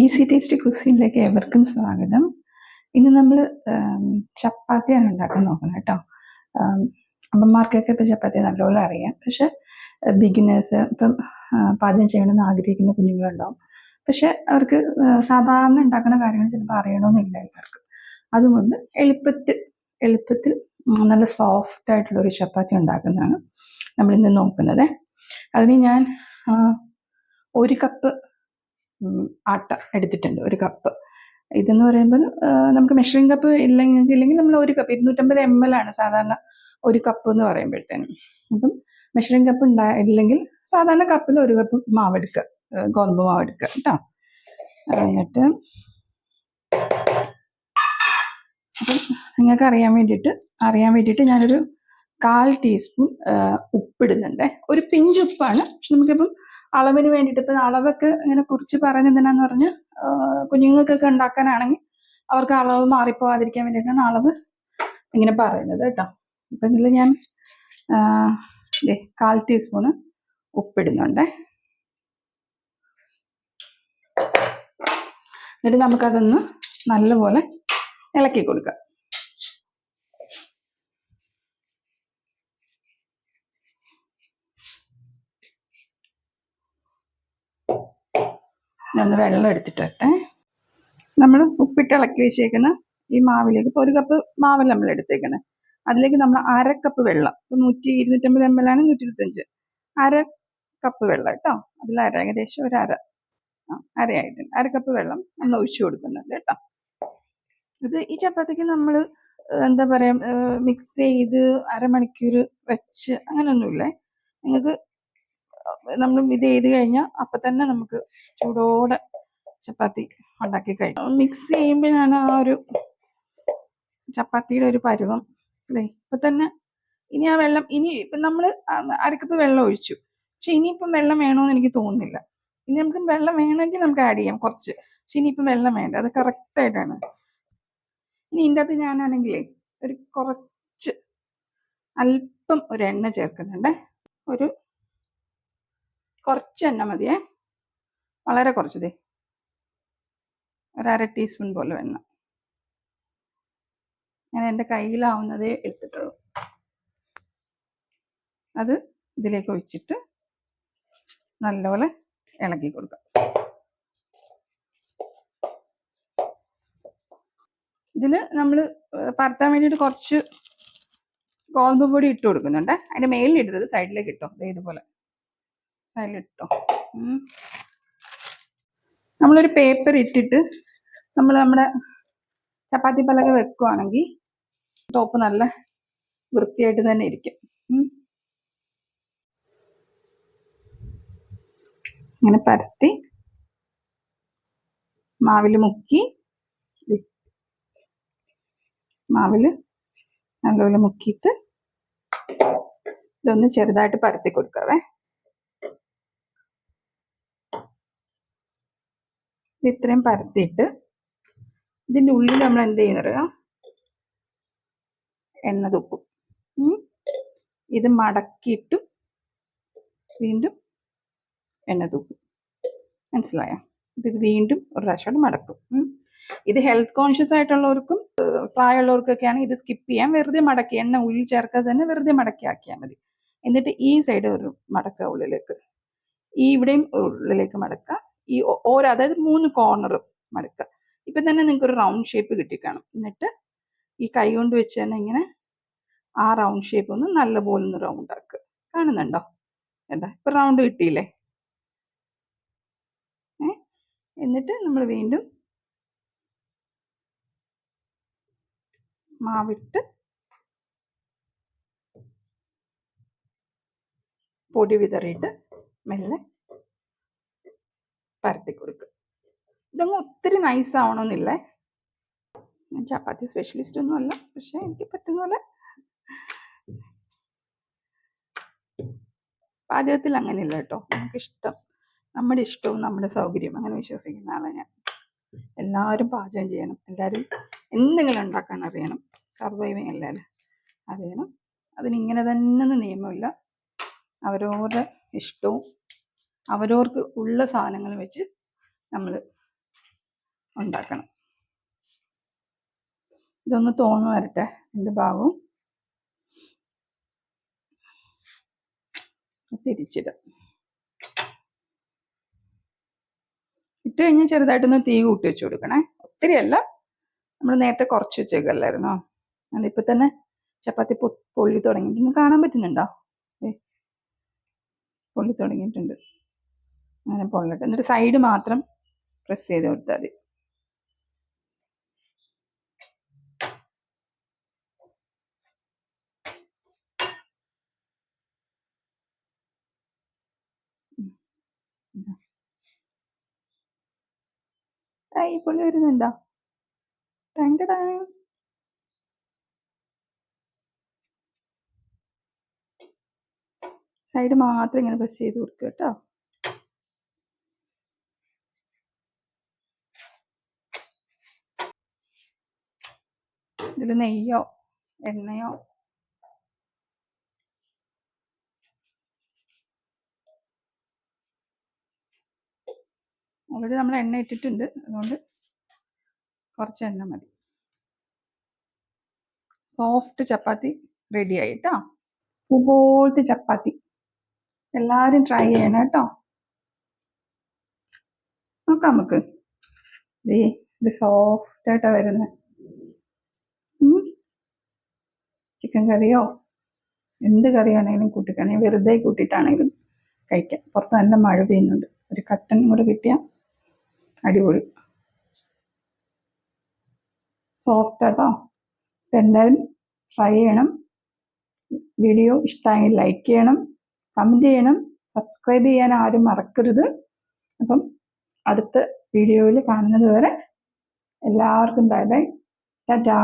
Easy taste കുസീനിലേക്ക് എവർക്കും സ്വാഗതം. ഇന്ന് നമ്മൾ ചപ്പാത്തിയാണ് ഉണ്ടാക്കാൻ നോക്കുന്നത് കേട്ടോ. അമ്മമാർക്കൊക്കെ ഇപ്പം ചപ്പാത്തി നല്ലപോലെ അറിയാം. പക്ഷെ ബിഗിനേഴ്സ് ഇപ്പം പാചകം ചെയ്യണമെന്ന് ആഗ്രഹിക്കുന്ന കുഞ്ഞുങ്ങളുണ്ടാവും. പക്ഷെ അവർക്ക് സാധാരണ ഉണ്ടാക്കുന്ന കാര്യങ്ങൾ ചിലപ്പോൾ അറിയണമെന്നില്ല എല്ലാവർക്കും. അതുകൊണ്ട് എളുപ്പത്തിൽ എളുപ്പത്തിൽ നല്ല സോഫ്റ്റ് ആയിട്ടുള്ള ഒരു ചപ്പാത്തി ഉണ്ടാക്കുന്നതാണ് നമ്മളിന്ന് നോക്കുന്നത്. അതിന് ഞാൻ ഒരു കപ്പ് ആട്ട എടുത്തിട്ടുണ്ട് ഒരു കപ്പ് ഇതെന്ന് പറയുമ്പോൾ നമുക്ക് മെഷറിംഗ് കപ്പ് ഇല്ലെങ്കിൽ ഇല്ലെങ്കിൽ നമ്മൾ ഒരു കപ്പ് ഇരുന്നൂറ്റമ്പത് എം എൽ ആണ് സാധാരണ ഒരു കപ്പ് എന്ന് പറയുമ്പോഴത്തേനും. അപ്പം മെഷറിംഗ് കപ്പ് ഉണ്ടാ ഇല്ലെങ്കിൽ സാധാരണ കപ്പിൽ ഒരു കപ്പ് മാവെടുക്കുക ഗോതമ്പ് മാവെടുക്കുക കേട്ടോ. എന്നിട്ട് അപ്പം നിങ്ങൾക്ക് അറിയാൻ വേണ്ടിയിട്ട് അറിയാൻ വേണ്ടിയിട്ട് ഞാനൊരു കാൽ ടീസ്പൂൺ ഉപ്പിടുന്നുണ്ട് ഒരു പിഞ്ച് ഉപ്പാണ് പക്ഷെ നമുക്കിപ്പം അളവിന് വേണ്ടിയിട്ട് ഇപ്പം അളവൊക്കെ ഇങ്ങനെ കുറിച്ച് പറഞ്ഞ് എന്തിനാന്ന് പറഞ്ഞാൽ കുഞ്ഞുങ്ങൾക്കൊക്കെ ഉണ്ടാക്കാനാണെങ്കിൽ അവർക്ക് അളവ് മാറിപ്പോവാതിരിക്കാൻ വേണ്ടിയിട്ടാണ് അളവ് ഇങ്ങനെ പറയുന്നത് കേട്ടോ. അപ്പം ഇതിൽ ഞാൻ കാൽ ടീസ്പൂണ് ഉപ്പിടുന്നുണ്ട്. എന്നിട്ട് നമുക്കതൊന്ന് നല്ലപോലെ ഇളക്കി കൊടുക്കാം. ഞാനൊന്ന് വെള്ളം എടുത്തിട്ട് വരട്ടെ നമ്മൾ ഉപ്പിട്ട് ഇളക്കി വെച്ചേക്കുന്ന ഈ മാവിലേക്ക് ഇപ്പോൾ ഒരു കപ്പ് മാവല്ല നമ്മൾ എടുത്തേക്കുന്നത് അതിലേക്ക് നമ്മൾ അര കപ്പ് വെള്ളം. ഇപ്പോൾ നൂറ്റി ഇരുന്നൂറ്റമ്പത് എം എൽ ആണ് നൂറ്റി ഇരുപത്തഞ്ച് അര കപ്പ് വെള്ളം കേട്ടോ. അതിൽ അര ഏകദേശം ഒരു അര. അരയായിട്ടുണ്ട്. അര കപ്പ് വെള്ളം നമ്മൾ ഒഴിച്ചു കൊടുക്കുന്നുണ്ട് കേട്ടോ. ഇത് ഈ ചപ്പാത്തിക്ക് നമ്മൾ എന്താ പറയുക മിക്സ് ചെയ്ത് അരമണിക്കൂർ വെച്ച് അങ്ങനെയൊന്നുമില്ലേ നിങ്ങൾക്ക് നമ്മൾ ഇത് ചെയ്ത് കഴിഞ്ഞാൽ അപ്പം തന്നെ നമുക്ക് ചൂടോടെ ചപ്പാത്തി ഉണ്ടാക്കി കഴിക്കും. മിക്സ് ചെയ്യുമ്പോഴാണ് ആ ഒരു ചപ്പാത്തിയുടെ ഒരു പരുവം അല്ലേ? ഇപ്പം തന്നെ ഇനി ആ വെള്ളം ഇനി ഇപ്പം നമ്മൾ അരക്കപ്പ് വെള്ളം ഒഴിച്ചു. പക്ഷെ ഇനിയിപ്പം വെള്ളം വേണമെന്ന് എനിക്ക് തോന്നുന്നില്ല. ഇനി നമുക്ക് വെള്ളം വേണമെങ്കിൽ നമുക്ക് ആഡ് ചെയ്യാം കുറച്ച്. പക്ഷെ ഇനിയിപ്പം വെള്ളം വേണ്ട. അത് കറക്റ്റായിട്ടാണ് ഇനി ഇതിന്റെ അകത്ത് ഞാനാണെങ്കിലേ ഒരു കുറച്ച് അല്പം ഒരു എണ്ണ ചേർക്കുന്നുണ്ട്. ഒരു കുറച്ച് എണ്ണ മതിയേ. വളരെ കുറച്ച് ദേ. ഒരര ടീസ്പൂൺ പോലെ എണ്ണ. ഞാൻ എന്റെ കയ്യിലാവുന്നതേ എടുത്തിട്ടുള്ളൂ. അത് ഇതിലേക്ക് ഒഴിച്ചിട്ട് നല്ലപോലെ ഇളക്കി കൊടുക്കാം. ഇതിൽ നമ്മൾ പരത്താൻ വേണ്ടിയിട്ട് കുറച്ച് ഗോതമ്പ് പൊടി ഇട്ട് കൊടുക്കുന്നുണ്ട്. അതിന്റെ മേലിൽ ഇടരുത് സൈഡിലേക്ക് ഇട്ടോ. ഇതുപോലെ. ഉം. നമ്മളൊരു പേപ്പർ ഇട്ടിട്ട് നമ്മൾ നമ്മുടെ ചപ്പാത്തി പലക വെക്കുവാണെങ്കിൽ ടോപ്പ് നല്ല വൃത്തിയായിട്ട് തന്നെ ഇരിക്കും. ഇങ്ങനെ പരത്തി മാവിൽ മുക്കി മാവിൽ നല്ലപോലെ മുക്കിയിട്ട് ഇതൊന്ന് ചെറുതായിട്ട് പരത്തി കൊടുക്കാവേ. ഇത് ഇത്രയും പരത്തിയിട്ട് ഇതിന്റെ ഉള്ളിൽ നമ്മൾ എന്ത് ചെയ്യുന്ന എണ്ണ തുപ്പും. ഇത് മടക്കിയിട്ടും വീണ്ടും എണ്ണ തൂക്കും മനസ്സിലായോ? ഇത് വീണ്ടും ഒരു പ്രാവശ്യം മടക്കും. ഇത് ഹെൽത്ത് കോൺഷ്യസ് ആയിട്ടുള്ളവർക്കും പ്രായമുള്ളവർക്കൊക്കെ പ്രായമുള്ളവർക്കൊക്കെയാണ് ഇത് സ്കിപ്പ് ചെയ്യാം വെറുതെ മടക്കി. എണ്ണ ഉള്ളിൽ ചേർക്കാതെ തന്നെ വെറുതെ മടക്കി ആക്കിയാൽ മതി. എന്നിട്ട് ഈ സൈഡ് ഒരു മടക്ക ഉള്ളിലേക്ക്. ഈ ഇവിടെയും ഉള്ളിലേക്ക് മടക്കുക. ഈ ഓരോ അതായത് മൂന്ന് കോർണറും മടക്കുക ഇപ്പം തന്നെ നിങ്ങൾക്ക് ഒരു റൗണ്ട് ഷേപ്പ് കിട്ടിക്കാണും. എന്നിട്ട് ഈ കൈ കൊണ്ട് വെച്ച് തന്നെ ഇങ്ങനെ ആ റൗണ്ട് ഷേപ്പ് ഒന്ന് നല്ലപോലെ ഒന്ന് റൗണ്ട് ആക്കുക. കാണുന്നുണ്ടോ? എന്താ ഇപ്പം റൗണ്ട് കിട്ടിയില്ലേ? എന്നിട്ട് നമ്മൾ വീണ്ടും മാവിട്ട് പൊടി വിതറിയിട്ട് മെല്ലെ പരത്തി കൊടുക്കുക ഇതങ്ങ് ഒത്തിരി നൈസ് ആവണമെന്നില്ല ഞാൻ ചപ്പാത്തി സ്പെഷ്യലിസ്റ്റ് ഒന്നും അല്ല പക്ഷെ എനിക്ക് പറ്റുന്ന പോലെ. പാചകത്തിൽ അങ്ങനെയില്ല കേട്ടോ. നമുക്ക് ഇഷ്ടം നമ്മുടെ ഇഷ്ടവും നമ്മുടെ സൗകര്യവും അങ്ങനെ വിശ്വസിക്കുന്ന ആളാണ് ഞാൻ. എല്ലാവരും പാചകം ചെയ്യണം. എല്ലാവരും എന്തെങ്കിലും ഉണ്ടാക്കാൻ അറിയണം. സർവൈവിങ് അല്ലേ അറിയണം. അതിനിങ്ങനെ തന്നെ നിയമമില്ല. അവരോരുടെ ഇഷ്ടവും അവരവർക്ക് ഉള്ള സാധനങ്ങൾ വെച്ച് നമ്മൾ ഉണ്ടാക്കണം. ഇതൊന്ന് തോന്നു വരട്ടെ എന്റെ ഭാഗവും. തിരിച്ചിടും ഇട്ട് കഴിഞ്ഞാൽ ചെറുതായിട്ടൊന്ന് തീ കൂട്ടി വെച്ച് കൊടുക്കണേ. ഒത്തിരി അല്ല നമ്മൾ നേരത്തെ കുറച്ച് വെച്ചേക്കല്ലായിരുന്നോ? അതിപ്പോൾ തന്നെ ചപ്പാത്തി പൊള്ളി തുടങ്ങിയിട്ടുണ്ട് കാണാൻ പറ്റുന്നുണ്ടോ. പൊള്ളി തുടങ്ങിയിട്ടുണ്ട്. അങ്ങനെ പൊള്ളട്ടെ എന്നിട്ട് സൈഡ് മാത്രം പ്രസ് ചെയ്ത് കൊടുത്താൽ മതി. പൊള്ളി വരുന്നുണ്ടോ? Tank tongue. സൈഡ് മാത്രം ഇങ്ങനെ പ്രസ് ചെയ്ത് കൊടുക്കുക കേട്ടോ. ഇതിൽ നെയ്യോ എണ്ണയോ? ഓൾറെഡി നമ്മൾ എണ്ണ ഇട്ടിട്ടുണ്ട്. അതുകൊണ്ട് കുറച്ച് എണ്ണ മതി. സോഫ്റ്റ് ചപ്പാത്തി റെഡി ആയി കേട്ടോ ഇതുപോലത്തെ ചപ്പാത്തി. എല്ലാവരും ട്രൈ ചെയ്യണം കേട്ടോ. നോക്കാം നമുക്ക്. ഇത് സോഫ്റ്റ് ആയിട്ടാണ് വരുന്നത് ചിക്കൻ കറിയോ? എന്ത് കറിയാണെങ്കിലും കൂട്ടിക്കാണെങ്കിൽ വെറുതെ കൂട്ടിയിട്ടാണെങ്കിലും കഴിക്കാം. പുറത്ത് നല്ല മഴ പെയ്യുന്നുണ്ട്. ഒരു കട്ടൻ കൂടെ കിട്ടിയാൽ അടിപൊളി. സോഫ്റ്റ് ആട്ടോ അപ്പം എല്ലാവരും ട്രൈ ചെയ്യണം. വീഡിയോ ഇഷ്ടമായി ലൈക്ക് ചെയ്യണം. കമന്റ് ചെയ്യണം. സബ്സ്ക്രൈബ് ചെയ്യാൻ ആരും മറക്കരുത്. അപ്പം അടുത്ത വീഡിയോയിൽ കാണുന്നത് വരെ എല്ലാവർക്കും ബൈ ബൈ ടാറ്റാ